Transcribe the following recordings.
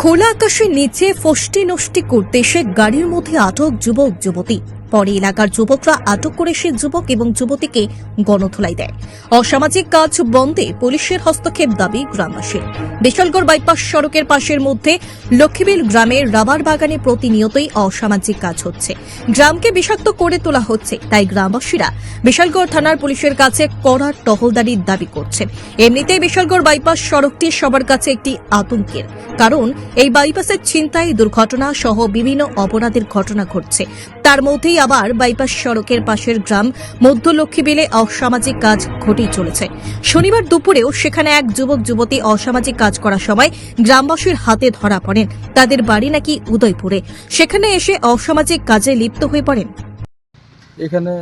খোলা আকাশের নিচে ফষ্টি নষ্টি করতে এসে গাড়ির মধ্যে আটক যুবক যুবতী। পরে এলাকার যুবকরা আটক করে সে যুবক এবং যুবতীকে গণধোলাই দেয়। অসামাজিক কাজ বন্ধে পুলিশের হস্তক্ষেপ দাবি গ্রামবাসীর বিশালগড় বাইপাস সড়কের পাশের মধ্যে লক্ষ্মীবিল গ্রামের রাবার বাগানে প্রতিনিয়তই অসামাজিক কাজ হচ্ছে। গ্রামকে বিষাক্ত করে তোলা হচ্ছে, তাই গ্রামবাসীরা বিশালগড় থানার পুলিশের কাছে কড়া টহলদারির দাবি করছেন এমনিতেই বিশালগড় বাইপাস সড়কটি সবার কাছে একটি আতঙ্কের কারণ, এই বাইপাসের ছিনতাই, দুর্ঘটনা সহ বিভিন্ন অপরাধের ঘটনা ঘটছে। তার মধ্যেই আবার বাইপাস সড়কের পাশের গ্রাম মধ্য লক্ষ্মীবিলে অসামাজিক কাজ ঘটেই চলেছে। শনিবার দুপুরেও সেখানে এক যুবক, যুবতী অসামাজিক কাজ করার সময় গ্রামবাসীর হাতে ধরা পড়েন। তাদের বাড়ি নাকি উদয়পুরে। সেখানে এসে অসামাজিক কাজে লিপ্ত হয়ে পড়েন। এখানে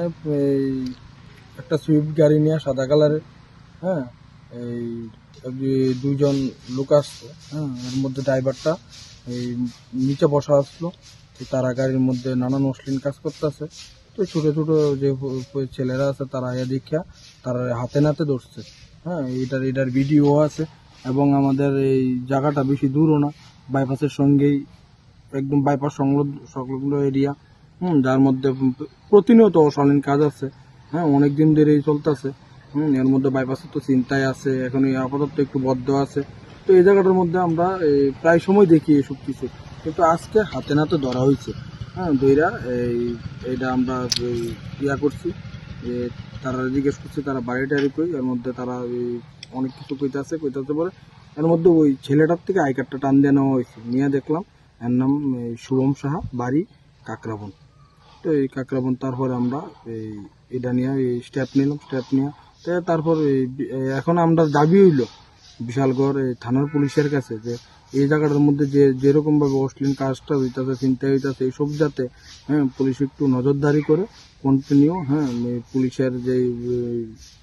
একটা সুইফট গাড়ি নিয়ে সাদা কালারের হ্যাঁ এই দুইজন লোক আসছে হ্যাঁ এর মধ্যে ড্রাইভারটা এই নিচে বসা আসলো। তারা গাড়ির মধ্যে নানান অশ্লীল কাজ করতেছে। তো ছোট ছোট যে ছেলেরা আছে, তারা এ দেখিয়া তারা হাতে নাতে ধরছে। হ্যাঁ এটার এটার ভিডিও আছে এবং আমাদের এই জায়গাটা বেশি দূরও না। বাইপাসের সঙ্গেই একদম বাইপাস সংলগ্ন সংলগ্ন এরিয়া হুম, যার মধ্যে প্রতিনিয়ত অশালীন কাজ আছে। হ্যাঁ অনেক দিন ধরেই চলতেছে। হুম, এর মধ্যে বাইপাসের তো চিন্তায় আছে এখন এই আপাতত একটু বদ্ধ আছে। তো এই জায়গাটার মধ্যে আমরা প্রায় সময় দেখি এসব কিছু। কিন্তু আজকে হাতে নাতে ধরা হয়েছে। হ্যাঁ দইরা এই এটা আমরা ইয়া করছি, যে তারা জিজ্ঞেস করছি, তারা বাড়ি টাড়ি কই এর মধ্যে তারা অনেক কিছু কইতাছে কইতাছে পরে এর মধ্যে ওই ছেলেটার থেকে আই কার্ডটা টান দিয়ে নেওয়া হয়েছে। নিয়ে দেখলাম, এর নাম শুভম সাহা, বাড়ি কাকরাবন। তো এই কাকরাবন, তারপরে আমরা এই, এটা নিয়ে স্টেপ নিলাম স্টেপ নিয়ে। তারপর এখন আমরা দাবি হইল বিশালগড়, এই থানার পুলিশের কাছে যে এই জায়গাটার মধ্যে যে যেরকমভাবে অশ্লীল কাজটা হইতাছে, চিন্তা হইতাছে, এইসব যাতে হ্যাঁ পুলিশ একটু নজরদারি করে কন্টিনিউ হ্যাঁ পুলিশের যে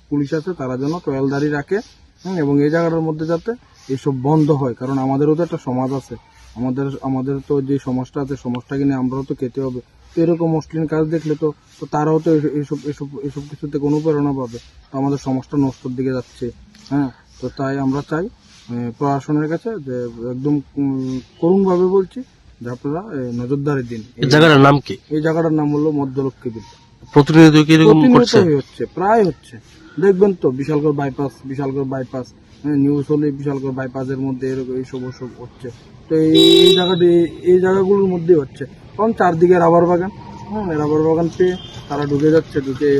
পুলিশ আছে তারা যেন টয়ালদারি রাখে হ্যাঁ এবং এই জায়গাটার মধ্যে যাতে এইসব বন্ধ হয়, কারণ আমাদেরও তো একটা সমাজ আছে। আমাদের আমাদের তো যে সমাজটা আছে সমাজটাকে নিয়ে আমরাও তো খেতে হবে। তো এরকম অশ্লীল কাজ দেখলে তো তো তারাও তো এসব এসব এসব কিছু থেকে অনুপ্রেরণা পাবে। তো আমাদের সমাজটা নষ্টর দিকে যাচ্ছে হ্যাঁ। তো তাই আমরা চাই প্রশাসনের কাছে যে একদম করুণভাবে বলছি যে আপনারা নজরদারি দিন। এই জায়গাটার নাম কি? এই জায়গাটার নাম হলো মধ্যলক্ষ্মী বিল প্রতিনিয়ত কি এরকম করছে? হচ্ছে প্রায় হচ্ছে। দেখবেন তো Bishalgarh bypass Bishalgarh bypass news হলে বিশালগড় বাইপাসের মধ্যে এরকম ওসব হচ্ছে। তো এই এই জায়গাটি এই জায়গাগুলোর মধ্যেই হচ্ছে। কারণ চারদিকে রাবার বাগান হ্যাঁ রাবার বাগান পেয়ে তারা ঢুকে যাচ্ছে ঢুকে এই